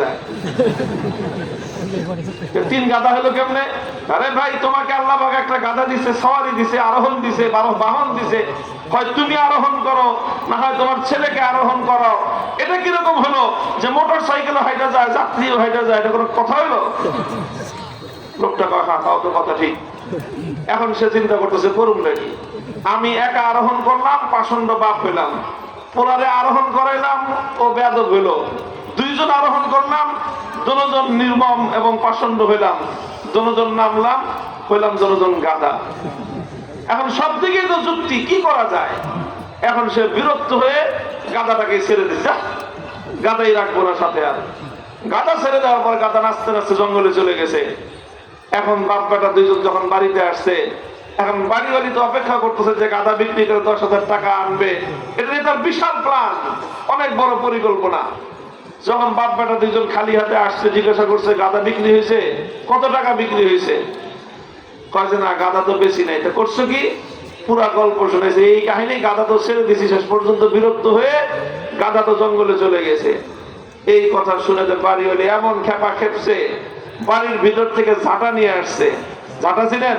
যায় তিন গাদা হলো কেমনে? আরে ভাই, তোমাকে আল্লাহ একটা গাদা দিছে, সওয়ারি দিছে, আরোহণ দিছে, বারো বাহন দিছে। হয় তুমি আরোহণ করো, না হয় তোমার ছেলেকে আরোহণ করো। এটা কীরকম হলো যে মোটর সাইকেল হাইটা যায় হাইটা যায়? এটা কোনো কথা হলো লোকটা কয় হ্যাঁ তাও তো কথা ঠিক। এখন সে চিন্তা করতেছে করুন নাকি? আমি একা আরোহণ করলাম, পাষণ্ড বাপ পেলাম পোলারে আরোহণ করাইলাম, ও বেদব হইল। দুইজন আরোহণ করলাম দনজন নির্মম এবং পাষণ্ড হইলাম দনজন নামলাম হইলাম দনজন গাদা এখন সব দিকেই তো যুক্তি কি করা যায়? এখন সে বিরক্ত হয়ে গাদাটাকে ছেড়ে দিচ্ছে "যাহ, গাদাই রাখব না সাথে আর। গাদা ছেড়ে দেওয়ার পর গাদা নাচতে নাচতে জঙ্গলে চলে গেছে। এখন বাপ বেটা দুইজন যখন বাড়িতে আসছে এখন বাড়ি বাড়ি তো অপেক্ষা করতেছে যে গাদা বিক্রি করে দশ হাজার টাকা আনবে। এটা তার বিশাল প্ল্যান অনেক বড় পরিকল্পনা। যখন বাপ বেটা দুইজন খালি হাতে আসছে, জিজ্ঞাসা করছে, গাদা বিক্রি হয়েছে? কত টাকা বিক্রি হয়েছে? কয় যে, না, গাদা তো বেশি নাই। তা করছ কি? পুরা গল্প শুনেছে। এই কাহিনী গাদা তো ছেড়ে দিছি, শেষ পর্যন্ত বিরক্ত হয়ে গাদা তো জঙ্গলে চলে গেছে। এই কথা শুনে তো বাড়ি হলে এমন খেপা খেপছে। বাড়ির ভিতর থেকে ঝাঁটা নিয়ে আসছে। ঝাঁটা ছিলেন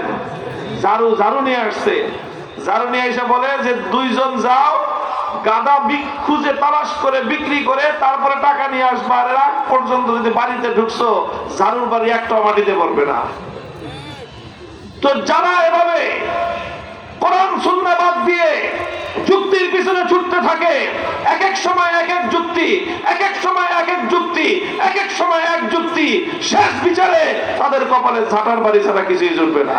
ঝাড়ু ঝাড়ু নিয়ে আসছে। ঝাড়ু নিয়ে এসে বলে যে, দুইজন যাও গাদা খুঁজে তালাশ করে, বিক্রি করে, তারপরে টাকা নিয়ে আসবা। আর রাত পর্যন্ত যদি বাড়িতে ঢুকছো, ঝাড়ুর বাড়ি একটা মাটিতে পড়বে না। তো যারা এভাবে এক এক সময় এক এক যুক্তি এক এক এক এক এক এক এক শেষ বিচারে তাদের কপালে বাড়ি ছাড়া কিছুই না।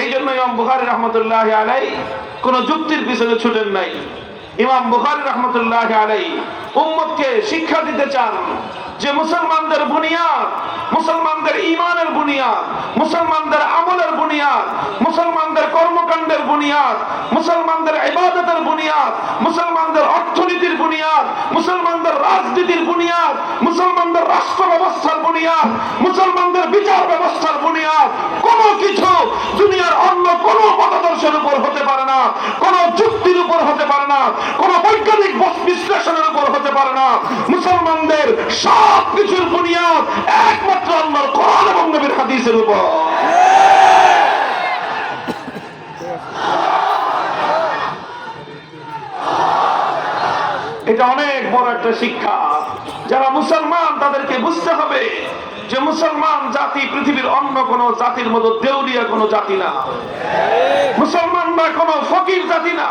এই জন্য ইমাম বুখারি রহমতুল্লাহ আলাই কোন যুক্তির পিছনে ছুটেন নাই। ইমাম বুখারি রহমতুল্লাহ আলাই উম্মতকে শিক্ষা দিতে চান যে মুসলমানদের বুনিয়াদ, মুসলমানদের ইমানের বুনিয়াদ, মুসলমানদের আমলের বুনিয়াদ, মুসলমানদের কর্মকাণ্ডের বুনিয়াদ, মুসলমানদের ইবাদতের বুনিয়াদ, মুসলমানদের অর্থনীতির বুনিয়াদ, মুসলমানদের রাজনীতির বুনিয়াদ, মুসলমানদের রাষ্ট্র ব্যবস্থার বুনিয়াদ, মুসলমানদের বিচার ব্যবস্থার বুনিয়াদ, কোনো কিছু দুনিয়ার কোনো চুক্তির উপর হতে পারে না, কোন বৈজ্ঞানিক বিশ্লেষণের উপর হতে পারে না। মুসলমানদের সব কিছুর বুনিয়াদ একমাত্র আল্লাহর কোরআন এবং নবীর হাদিসের উপর এটা অনেক বড় একটা শিক্ষা। যারা মুসলমান, তাদেরকে বুঝতে হবে যে মুসলমান জাতি পৃথিবীর অন্য কোন জাতির মতো দেউলিয়া কোনো জাতি না। মুসলমানরা কোন ফকির জাতি না।